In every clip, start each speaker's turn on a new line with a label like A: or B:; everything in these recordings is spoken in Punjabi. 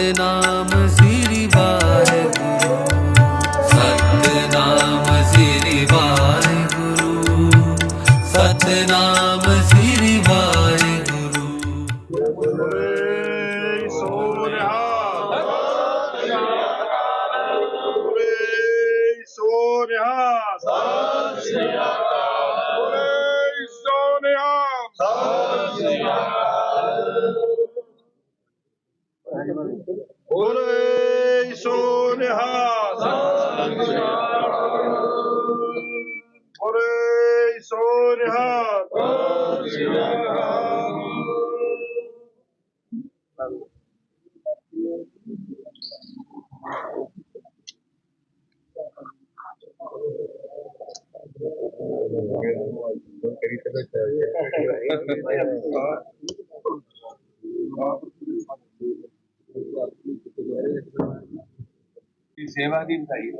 A: ਸਤਨਾਮ ਸ੍ਰੀ ਵਾਹਿਗੁਰੂ। ਸਤਨਾਮ ਸ੍ਰੀ ਵਾਹਿਗੁਰੂ ਸਤਨਾਮ ਸ੍ਰੀ ਵਾਹਿਗੁਰੂ।
B: ਏ ਸੋਨਿਹਾ ਏ ਸੋਨਿਹਾ ਸਤਿ ਸ੍ਰੀ ਅਕਾਲ ਏ ਸੋਨਿਹਾ ਸਤਿ ਸ੍ਰੀ ਅਕਾਲ ਏ ਸੋਨਿਹਾ ਸਤਿ ਸ੍ਰੀ ਅਕਾਲ ਏ ਸੋਨਿਹਾ ਸਤਿ ਸ੍ਰੀ ਅਕਾਲ
C: ਸੇਵਾ ਦੀ ਵਧਾਈ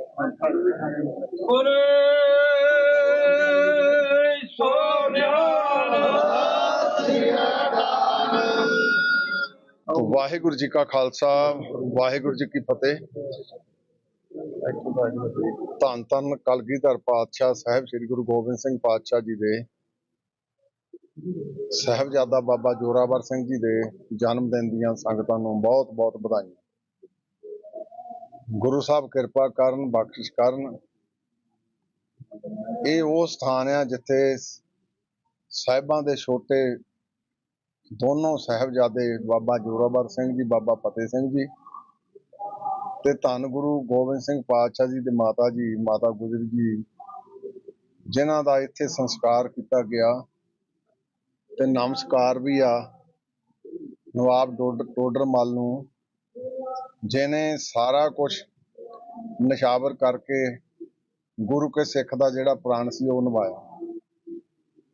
D: ਵਾਹਿਗੁਰੂ ਜੀ ਕਾ ਖਾਲਸਾ ਵਾਹਿਗੁਰੂ ਜੀ ਕੀ ਫਤਿਹ। ਧੰਨ ਧੰਨ ਕਲਗੀਧਰ ਪਾਤਸ਼ਾਹ ਸਾਹਿਬ ਸ੍ਰੀ ਗੁਰੂ ਗੋਬਿੰਦ ਸਿੰਘ ਪਾਤਸ਼ਾਹ ਜੀ ਦੇ ਸਾਹਿਬਜ਼ਾਦਾ ਬਾਬਾ ਜੋਰਾਵਰ ਸਿੰਘ ਜੀ ਦੇ ਜਨਮ ਦਿਨ ਦੀਆਂ ਸੰਗਤਾਂ ਨੂੰ ਬਹੁਤ ਬਹੁਤ ਵਧਾਈਆਂ। ਗੁਰੂ ਸਾਹਿਬ ਕਿਰਪਾ ਕਰਨ, ਬਖਸ਼ਿਸ਼ ਕਰਨ। ਇਹ ਉਹ ਸਥਾਨ ਆ ਜਿੱਥੇ ਸਾਹਿਬਾਂ ਦੇ ਛੋਟੇ ਦੋਨੋਂ ਸਾਹਿਬਜ਼ਾਦੇ, ਬਾਬਾ ਜੋਰਾਵਰ ਸਿੰਘ ਜੀ, ਬਾਬਾ ਫਤਿਹ ਸਿੰਘ ਜੀ ਤੇ ਧੰਨ ਗੁਰੂ ਗੋਬਿੰਦ ਸਿੰਘ ਪਾਤਸ਼ਾਹ ਜੀ ਦੇ ਮਾਤਾ ਜੀ, ਮਾਤਾ ਗੁਜਰ ਜੀ, ਜਿਨ੍ਹਾਂ ਦਾ ਇੱਥੇ ਸੰਸਕਾਰ ਕੀਤਾ ਗਿਆ ਤੇ ਨਮਸਕਾਰ ਵੀ ਆ। ਨਵਾਬ ਡੋਡ- ਟੋਡਰ ਮੱਲ ਨੂੰ ਜਿਹਨੇ ਸਾਰਾ ਕੁਝ ਨਿਸ਼ਾਵਰ ਕਰਕੇ ਗੁਰੂ ਕੇ ਸਿੱਖ ਦਾ ਜਿਹੜਾ ਪ੍ਰਾਣ ਸੀ ਉਹ ਨਿਭਾਇਆ।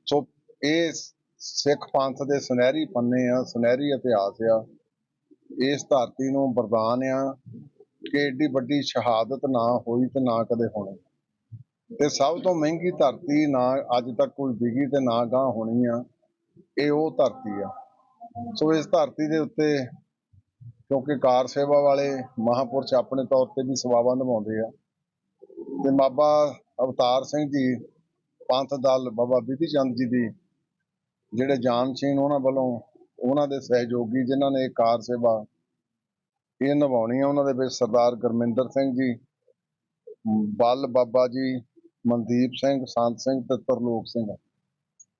D: ਸੋ ਇਹ ਸਿੱਖ ਪੰਥ ਦੇ ਸੁਨਹਿਰੀ ਪੰਨੇ ਆ, ਸੁਨਹਿਰੀ ਇਤਿਹਾਸ ਆ। ਇਸ ਧਰਤੀ ਨੂੰ ਵਰਦਾਨ ਆ ਕਿ ਏਡੀ ਵੱਡੀ ਸ਼ਹਾਦਤ ਨਾ ਹੋਈ ਤੇ ਨਾ ਕਦੇ ਹੋਣੀ। ਤੇ ਸਭ ਤੋਂ ਮਹਿੰਗੀ ਧਰਤੀ ਨਾ ਅੱਜ ਤੱਕ ਕੋਈ ਵਿਗੀ ਤੇ ਨਾ ਗਾਂ ਹੋਣੀ ਆ, ਇਹ ਉਹ ਧਰਤੀ ਆ। ਸੋ ਇਸ ਧਰਤੀ ਦੇ ਉੱਤੇ ਕਿਉਂਕਿ ਕਾਰ ਸੇਵਾ ਵਾਲੇ ਮਹਾਪੁਰਸ਼ ਆਪਣੇ ਤੌਰ ਤੇ ਵੀ ਸੇਵਾਵਾਂ ਨਿਭਾਉਂਦੇ ਆ। ਤੇ ਬਾਬਾ ਅਵਤਾਰ ਸਿੰਘ ਜੀ, ਪੰਥ ਦਲ ਬਾਬਾ ਬਿਧੀ ਚੰਦ ਜੀ ਦੀ ਜਿਹੜੇ ਜਾਨਸ਼ੀਨ ਉਹਨਾਂ ਵੱਲੋਂ ਉਹਨਾਂ ਦੇ ਸਹਿਯੋਗੀ ਜਿਨ੍ਹਾਂ ਨੇ ਕਾਰ ਸੇਵਾ ਇਹ ਨਿਭਾਉਣੀ ਆ, ਉਹਨਾਂ ਦੇ ਵਿੱਚ ਸਰਦਾਰ ਗੁਰਮਿੰਦਰ ਸਿੰਘ ਜੀ, ਬਲ ਬਾਬਾ ਜੀ, ਮਨਦੀਪ ਸਿੰਘ, ਸੰਤ ਸਿੰਘ ਤੇ ਤਰਲੋਕ ਸਿੰਘ।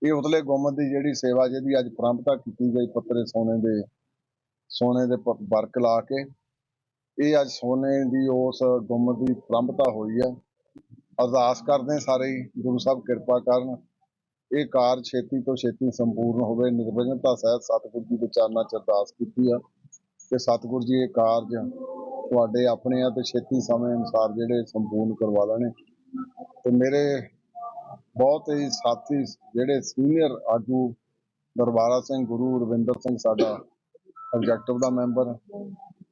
D: ਇਹ ਉਤਲੇ ਗੁੰਮਤ ਦੀ ਜਿਹੜੀ ਸੇਵਾ ਜਿਹਦੀ ਅੱਜ ਪ੍ਰੰਪਤਾ ਕੀਤੀ ਗਈ ਪੱਤਰੇ ਸੋਨੇ ਦੇ ਸੋਨੇ ਦੇ ਪ- ਵਰਕ ਲਾ ਕੇ। ਇਹ ਅੱਜ ਸੋਨੇ ਦੀ ਉਸ ਗੁੰਮ ਦੀ ਪ੍ਰੰਪਤਾ ਹੋਈ ਆ ਅਰਦਾਸ ਕਰਦੇ ਸਾਰੇ ਹੀ ਗੁਰੂ ਸਾਹਿਬ ਕਿਰਪਾ ਕਰਨ। ਇਹ ਕਾਰ ਛੇਤੀ ਤੋਂ ਛੇਤੀ ਸੰਪੂਰਨ ਹੋਵੇ। ਨਿਰਵਿਘਨਤਾ ਸਹਿਤ ਸਤਿਗੁਰੂ ਜੀ ਦੇ ਚਰਨਾਂ ਚ ਅਰਦਾਸ ਕੀਤੀ ਆ ਕਿ ਸਤਿਗੁਰੂ ਜੀ ਇਹ ਕਾਰਜ ਤੁਹਾਡੇ ਆਪਣੇ ਆ ਤੇ ਛੇਤੀ ਸਮੇਂ ਅਨੁਸਾਰ ਜਿਹੜੇ ਸੰਪੂਰਨ ਕਰਵਾ ਲੈਣੇ। ਤੇ ਮੇਰੇ ਬਹੁਤ ਹੀ ਸਾਥੀ ਜਿਹੜੇ ਸੀਨੀਅਰ ਆਗੂ ਦਰਬਾਰਾ ਸਿੰਘ, ਗੁਰੂ ਰਵਿੰਦਰ ਸਿੰਘ, ਸਾਡਾ ਐਗਜ਼ੈਕਟਿਵ ਦਾ ਮੈਂਬਰ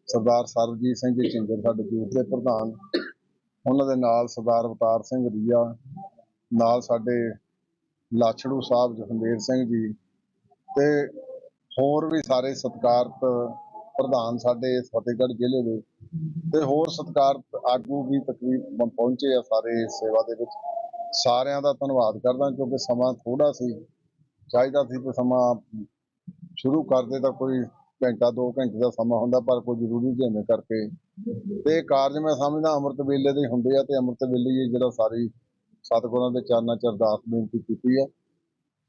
D: ਸਰਦਾਰ ਸਰਬਜੀਤ ਸਿੰਘ ਜੀ ਝਿੰਜਰ ਸਾਡੇ ਯੂਥ ਦੇ ਪ੍ਰਧਾਨ। ਉਹਨਾਂ ਦੇ ਨਾਲ ਸਰਦਾਰ ਅਵਤਾਰ ਸਿੰਘ ਰੀਆ, ਨਾਲ ਸਾਡੇ ਲਾਛੜੂ ਸਾਹਿਬ ਜਸਵੀਰ ਸਿੰਘ ਜੀ ਤੇ ਹੋਰ ਵੀ ਸਾਰੇ ਸਤਿਕਾਰਤ ਪ੍ਰਧਾਨ ਸਾਡੇ ਫਤਿਹਗੜ੍ਹ ਜ਼ਿਲ੍ਹੇ ਦੇ। ਤੇ ਹੋਰ ਸਤਿਕਾਰਤ ਆਗੂ ਵੀ ਤਕਰੀਬਨ ਪਹੁੰਚੇ ਆ ਸਾਰੇ ਇਸ ਸੇਵਾ ਦੇ ਵਿੱਚ। ਸਾਰਿਆਂ ਦਾ ਧੰਨਵਾਦ ਕਰਦਾ ਕਿਉਂਕਿ ਸਮਾਂ ਥੋੜਾ ਸੀ। ਚਾਹੀਦਾ ਸੀ ਕਿ ਸਮਾਂ ਸ਼ੁਰੂ ਕਰਦੇ ਤਾਂ ਕੋਈ ਘੰਟਾ 2 ਘੰਟੇ ਦਾ ਸਮਾਂ ਹੁੰਦਾ, ਪਰ ਕੋਈ ਜ਼ਰੂਰੀ ਜਿਵੇਂ ਕਰਕੇ। ਤੇ ਇਹ ਕਾਰਜ ਮੈਂ ਸਮਝਦਾ, ਅੰਮ੍ਰਿਤ ਵੇਲੇ ਦੇ ਹੁੰਦੇ ਆ, ਤੇ ਅੰਮ੍ਰਿਤ ਵੇਲੇ ਜਿਹੜਾ ਸਾਰੀ ਸਤਿਗੁਰਾਂ ਦੇ ਚਰਨਾਂ ਚ ਅਰਦਾਸ ਬੇਨਤੀ ਕੀਤੀ ਆ।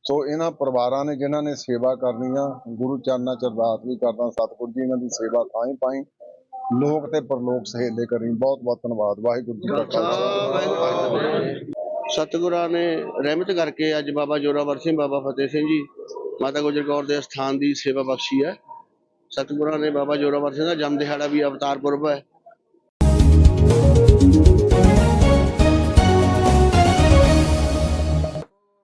D: ਸੋ ਇਹਨਾਂ ਪਰਿਵਾਰਾਂ ਨੇ, ਜਿਨ੍ਹਾਂ ਨੇ ਸੇਵਾ ਕਰਨੀ ਆ, ਗੁਰੂ ਚਰਨਾਂ ਚ ਅਰਦਾਸ ਵੀ ਕਰਦਾ, ਸਤਿਗੁਰੂ ਜੀ ਇਹਨਾਂ ਦੀ ਸੇਵਾ ਤਾਂ ਹੀ ਪਾਈ। ਲੋਕ ਤੇ ਪਰਲੋਕ ਸਹੇਲੇ ਕਰੀ। ਬਹੁਤ ਬਹੁਤ ਧੰਨਵਾਦ। ਵਾਹਿਗੁਰੂ ਜੀ ਕਾ ਖਾਲਸਾ।
E: ਸਤਿਗੁਰਾਂ ਨੇ ਰਹਿਮਤ ਕਰਕੇ ਅੱਜ ਬਾਬਾ ਜੋਰਾਵਰ ਸਿੰਘ, ਬਾਬਾ ਫਤਿਹ ਸਿੰਘ ਜੀ, ਮਾਤਾ ਗੁਜਰ ਕੌਰ ਦੇ ਸਥਾਨ ਦੀ ਸੇਵਾ ਬਖਸ਼ੀ ਹੈ। ਸਤਿਗੁਰਾਂ ਨੇ ਬਾਬਾ ਜੋਰਾਵਰ ਸਿੰਘ ਦਾ ਜਨਮ ਦਿਹਾੜਾ ਵੀ ਅਵਤਾਰ ਪੁਰਬ ਹੈ।